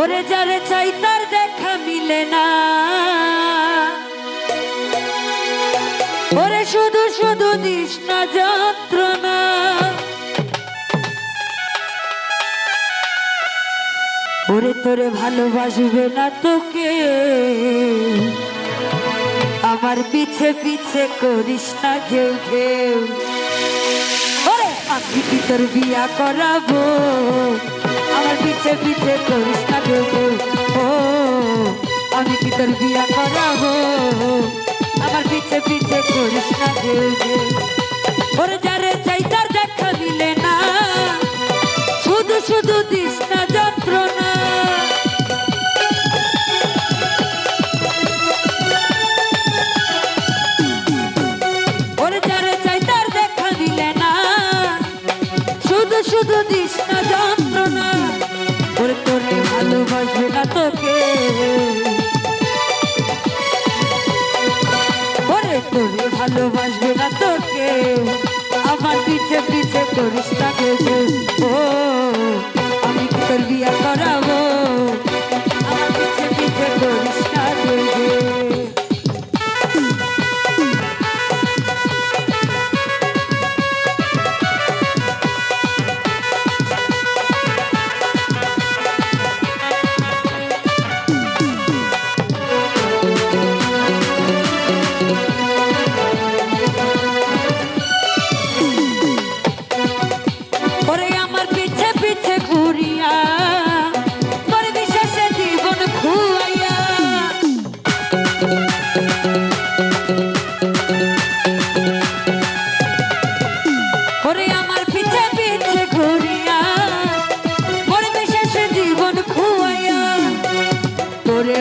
ওরে যারে চাই তার দেখা মিলে না। ওরে শুধু শুধু দিস না যন্ত্রণা। ওরে তোরে ভালোবাসবে না তোকে। আমার পিছে পিছে করিস না ঘেউ ঘেউ। আমি কি তোর বিয়া করাবো। আমার পিছে পিছে করিস না ও, আমি কি তোর বিয়া করাবো? আমার পিছে পিছে করিস না ঘেউ ওরে যারে চাই তার দেখা মিলে না, শুধু শুধু দিস না যন্ত্রণা। দিলে শুধু শুধু ভালোবাসবে না তোকে। আমার পিছে পিছে করিস না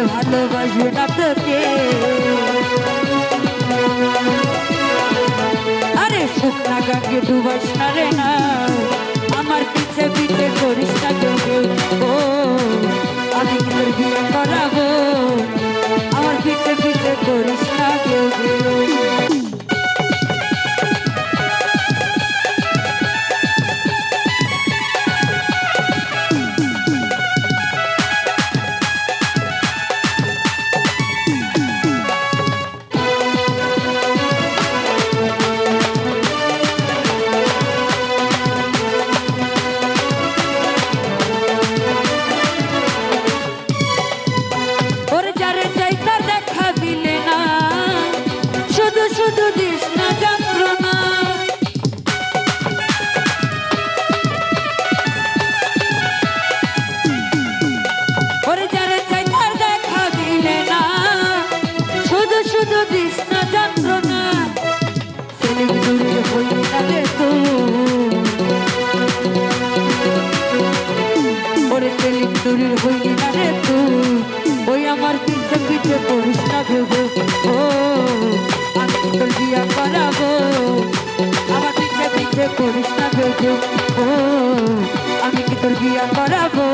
ভালোবাসবে না তোকে করিস না ভেবে ও আমি তোর বিয়া করাবো আমার পিছে পিছে করিস না ভেবে ও আমি কি তোর বিয়া করাবো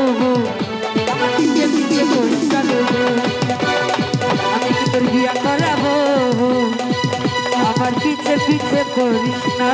আমার পিছে পিছে করিস না ভেবে আমি কি তোর বিয়া করাবো আমার পিছে পিছে করিস না